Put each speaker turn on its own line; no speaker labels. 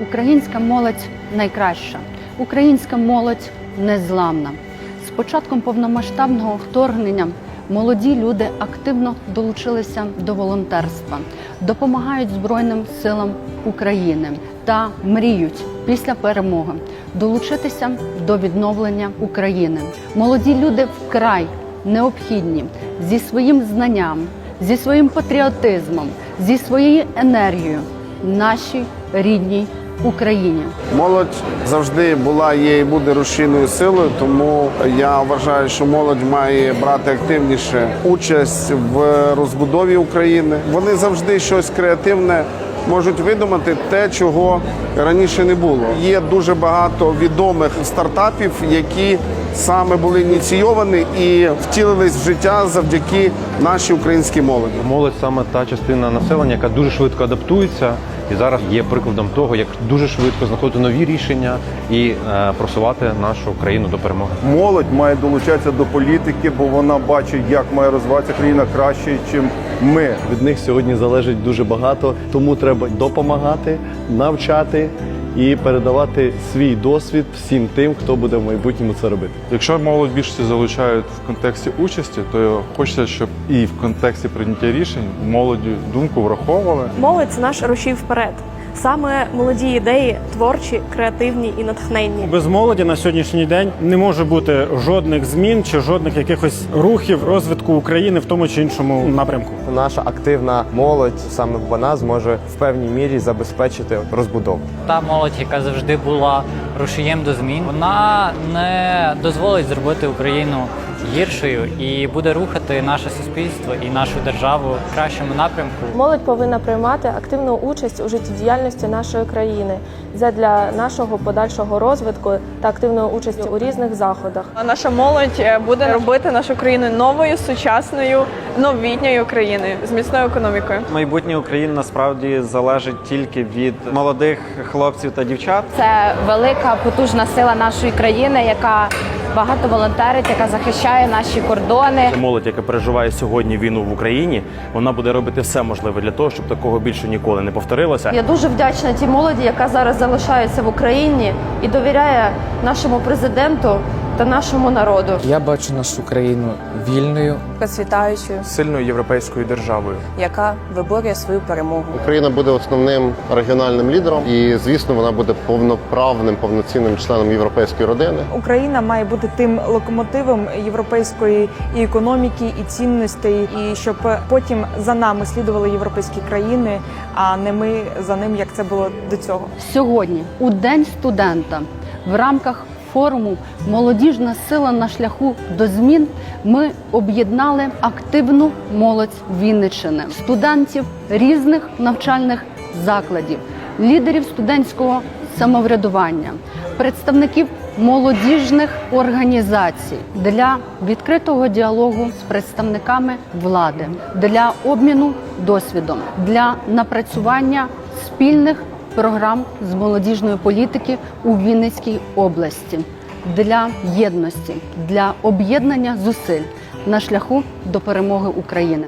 Українська молодь найкраща, українська молодь незламна. З початком повномасштабного вторгнення молоді люди активно долучилися до волонтерства, допомагають Збройним силам України та мріють після перемоги долучитися до відновлення України. Молоді люди вкрай необхідні зі своїм знанням, зі своїм патріотизмом, зі своєю енергією нашій рідній Україні.
Молодь завжди була, є і буде рушійною силою, тому я вважаю, що молодь має брати активніше участь в розбудові України. Вони завжди щось креативне можуть видумати, те, чого раніше не було. Є дуже багато відомих стартапів, які саме були ініційовані і втілились в життя завдяки нашій українській молоді.
Молодь саме та частина населення, яка дуже швидко адаптується, і зараз є прикладом того, як дуже швидко знаходити нові рішення і е, просувати нашу країну до перемоги.
Молодь має долучатися до політики, бо вона бачить, як має розвиватися країна краще, ніж ми.
Від них сьогодні залежить дуже багато, тому треба допомагати, навчати і передавати свій досвід всім тим, хто буде в майбутньому це робити.
Якщо молодь більшості залучають в контексті участі, то хочеться, щоб і в контексті прийняття рішень молоді думку враховували.
Молодь це наш рушій вперед. Саме молоді ідеї творчі, креативні і натхненні.
Без молоді на сьогоднішній день не може бути жодних змін чи жодних якихось рухів розвитку України в тому чи іншому напрямку.
Наша активна молодь саме вона зможе в певній мірі забезпечити розбудову.
Та молодь, яка завжди була рушієм до змін, вона не дозволить зробити Україну гіршою і буде рухати наше суспільство і нашу державу в кращому напрямку.
Молодь повинна приймати активну участь у життєдіяльності нашої країни задля нашого подальшого розвитку та активної участі у різних заходах.
Наша молодь е, буде робити нашу країну новою, сучасною, новітньою країною з міцною економікою.
Майбутнє України насправді залежить тільки від молодих хлопців та дівчат.
Це велика потужна сила нашої країни, яка багато волонтерить, яка захищає наші кордони.
Молодь, яка переживає сьогодні війну в Україні, вона буде робити все можливе для того, щоб такого більше ніколи не повторилося.
Я дуже вдячна тій молоді, яка зараз залишається в Україні і довіряє нашому президенту та нашому народу.
Я бачу нашу країну вільною,
Процвітаючою,
сильною європейською державою.
яка виборює свою перемогу.
Україна буде основним регіональним лідером, і звісно, вона буде повноправним, повноцінним членом європейської родини.
Україна має бути тим локомотивом європейської і економіки, і цінностей, і щоб потім за нами слідували європейські країни, а не ми за ним, як це було до цього.
Сьогодні, у День студента, в рамках форуму Молодіжна сила на шляху до змін ми об'єднали активну молодь Вінниччини, студентів різних навчальних закладів, лідерів студентського самоврядування, представників молодіжних організацій для відкритого діалогу з представниками влади, для обміну досвідом, для напрацювання спільних програм з молодіжної політики у Вінницькій області для єдності, для об'єднання зусиль на шляху до перемоги України.